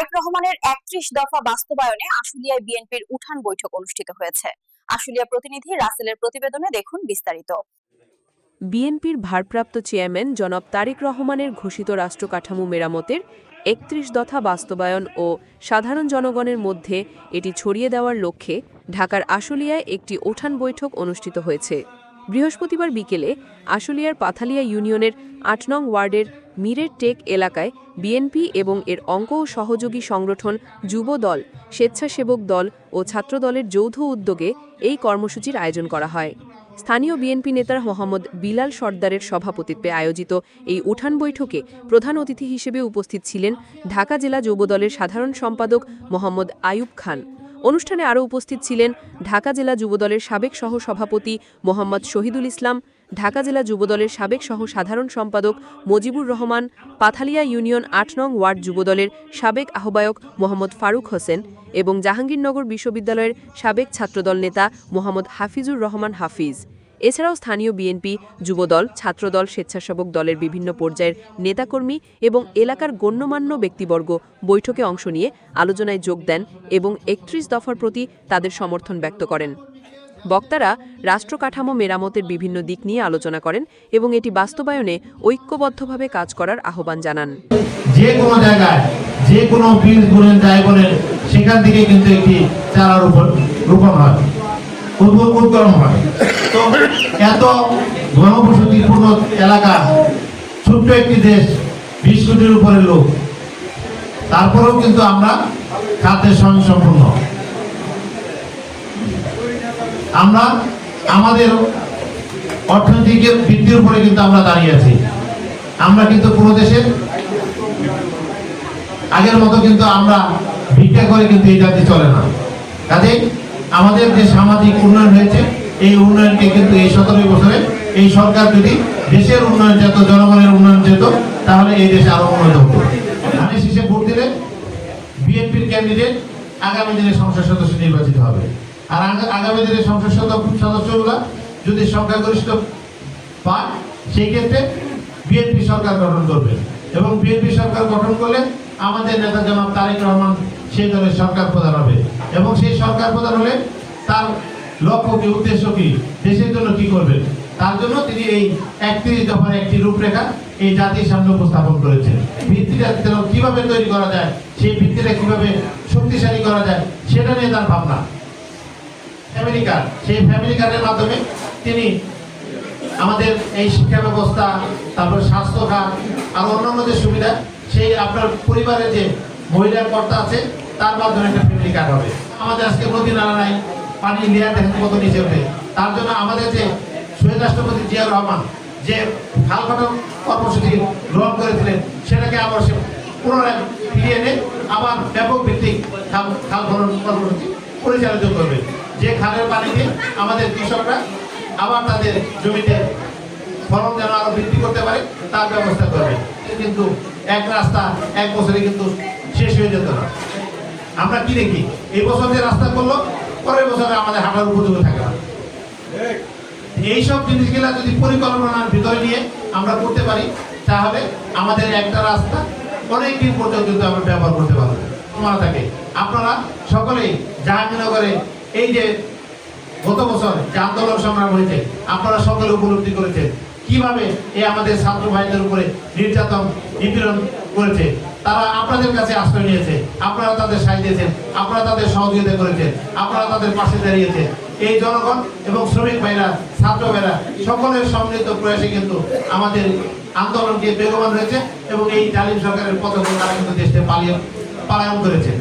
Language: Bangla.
তারেক রহমানের একত্রিশ দফা বাস্তবায়নে আশুলিয়ায় বিএনপির উঠান বৈঠক অনুষ্ঠিত হয়েছে। আশুলিয়া প্রতিনিধি রাসেলের প্রতিবেদনে দেখুন বিস্তারিত। বিএনপির ভারপ্রাপ্ত চেয়ারম্যান জনাব তারেক রহমানের ঘোষিত রাষ্ট্রকাঠামো মেরামতের একত্রিশ দফা বাস্তবায়ন ও সাধারণ জনগণের মধ্যে এটি ছড়িয়ে দেওয়ার লক্ষ্যে ঢাকার আশুলিয়ায় একটি ওঠান বৈঠক অনুষ্ঠিত হয়েছে। বৃহস্পতিবার বিকেলে আশুলিয়ার পাথালিয়া ইউনিয়নের আট নং ওয়ার্ডের মিরের টেক এলাকায় বিএনপি এবং এর অঙ্ক ও সহযোগী সংগঠন যুব দল, স্বেচ্ছাসেবক দল ও ছাত্রদলের যৌথ উদ্যোগে এই কর্মসূচির আয়োজন করা হয়। স্থানীয় বিএনপি নেতা মোহাম্মদ বিলাল সর্দারের সভাপতিত্বে আয়োজিত এই উঠান বৈঠকে প্রধান অতিথি হিসেবে উপস্থিত ছিলেন ঢাকা জেলা যুবদলের সাধারণ সম্পাদক মোহাম্মদ আয়ুব খান। অনুষ্ঠানে আরও উপস্থিত ছিলেন ঢাকা জেলা যুবদলের সাবেক সহ সভাপতি মোহাম্মদ শহীদুল ইসলাম ঢাকা জেলা যুবদলের সাবেক সহ সাধারণ সম্পাদক মজিবুর রহমান, পাথালিয়া ইউনিয়ন আট নং ওয়ার্ড যুবদলের সাবেক আহ্বায়ক মোহাম্মদ ফারুক হোসেন এবং জাহাঙ্গীরনগর বিশ্ববিদ্যালয়ের সাবেক ছাত্রদল নেতা মোহাম্মদ হাফিজুর রহমান হাফিজ। এছাড়াও স্থানীয় বিএনপি যুবদল, ছাত্রদল, স্বেচ্ছাসেবক দলের বিভিন্ন পর্যায়ের নেতাকর্মী এবং এলাকার গণ্যমান্য ব্যক্তিবর্গ বৈঠকে অংশ নিয়ে আলোচনায় যোগ দেন এবং একত্রিশ দফার প্রতি তাদের সমর্থন ব্যক্ত করেন। বক্তারা রাষ্ট্র কাঠামো মেরামতের বিভিন্ন দিক নিয়ে আলোচনা করেন এবং এটি বাস্তবায়নে ঐক্যবদ্ধভাবে কাজ করার আহ্বান জানান। যে কোনো জায়গায়, যে কোনো বীজ বলেন যাই বলেন সেখান থেকে কিন্তু একটি চারার উপর রোপণ হয়, উদ্ভব হয়। তো এত ঘনবসতিপূর্ণ এলাকা, ছোট্ট একটি দেশ, বিশ কোটির উপরে লোক, তারপরেও কিন্তু আমরা খাদ্যের স্বয়ংসম্পূর্ণ। আমরা আমাদের অর্থনৈতিক ভিত্তির উপরে কিন্তু আমরা দাঁড়িয়ে আছি। আমরা কিন্তু কোনো দেশের আগের মতো কিন্তু আমরা ভিক্ষা করে কিন্তু এই জাতি চলে না। কাজে আমাদের যে সামাজিক উন্নয়ন হয়েছে, এই উন্নয়নকে কিন্তু এই সতেরোই বছরে এই সরকার যদি দেশের উন্নয়ন যেত জনগণের উন্নয়ন যেত তাহলে এই দেশ আরও উন্নত হতো। ধানের শীষে ভোট দিলে বিএনপির ক্যান্ডিডেট আগামী দিনে সংসদ সদস্য নির্বাচিত হবে। আর আগা- আগামী দিনে সংসদ সদ- সদস্যগুলা যদি সংখ্যাগরিষ্ঠ পায় সেই ক্ষেত্রে বিএনপি সরকার গঠন করবে। এবং বিএনপি সরকার গঠন করলে আমাদের নেতা জনাব তারেক রহমান সেই দলের সরকার প্রধান হবে। এবং সেই সরকার প্রধান হলে তার লক্ষ্য কি, উদ্দেশ্য কি, দেশের জন্য কি করবে, তার জন্য তিনি এই একত্রিশ দফার একটি রূপরেখা এই জাতির সামনে উপস্থাপন করেছেন। ভিত্তিটা কীভাবে তৈরি করা যায়, সেই ভিত্তিটা কীভাবে শক্তিশালী করা যায়, সেটা নিয়ে তার ভাবনা। ফ্যামিলি কার্ড সেই ফ্যামিলি কার্ডের মাধ্যমে তিনি আমাদের এই শিক্ষা ব্যবস্থা, তারপর স্বাস্থ্য খাত আর অন্যান্য যে সুবিধা, সেই আপনার পরিবারের যে মহিলার কর্তা আছে, তার মাধ্যমে একটা ফ্যামিলি কার্ড হবে। আমাদের আজকে নদী নালা নাই পানি লেয়ার দেখেন কত নিচে ওঠে তার জন্য আমাদের যে শহীদ রাষ্ট্রপতি জিয়াউর রহমান যে খাল খনন কর্মসূচি গ্রহণ করেছিলেন, সেটাকে আবার সে পুনরায় ফিরিয়ে এনে আবার ব্যাপক ভিত্তিক খাল খাল খনন কর্মসূচি পরিচালিত করবে। যে খালের পানিতে আমাদের কৃষকরা, আবার তাদের জমিতে ফলন যেন আরও বৃদ্ধি করতে পারে, তার ব্যবস্থা করবে। কিন্তু এক রাস্তা, এক বছরে কিন্তু শেষ হয়ে যেত না। আমরা কি দেখি? এই বছর যে রাস্তা করল, পরের বছরে আমাদের হাঁটার উপযোগী থাকে না। এইসব জিনিসগুলা যদি পরিকল্পনার ভিতরে নিয়ে আমরা করতে পারি, তাহলে আমাদের একটা রাস্তা অনেক দিন পর্যন্ত আমরা ব্যবহার করতে পারব মনে থাকে। আপনারা সকলেই জাহাঙ্গীরনগরে এই যে গত বছর যে আন্দোলন সংগ্রাম হয়েছে, আপনারা সকলে উপলব্ধি করেছেন। কীভাবে এই আমাদের ছাত্র ভাইদের উপরে নির্যাতন, নিপীড়ন করেছে? তারা আপনাদের কাছে আশ্রয় নিয়েছে, আপনারা তাদের সাহায্য দিয়েছেন, আপনারা তাদের সহযোগিতা করেছেন, আপনারা তাদের পাশে দাঁড়িয়েছেন। এই জনগণ এবং শ্রমিক ভাইরা, ছাত্র ভাইরা, সকলের সম্মিলিত প্রয়াসে কিন্তু আমাদের আন্দোলনকে বেগবান হয়েছে এবং এই জালিম সরকারের পথে তারা কিন্তু দেশে পালিয়ে পালায়ন করেছে।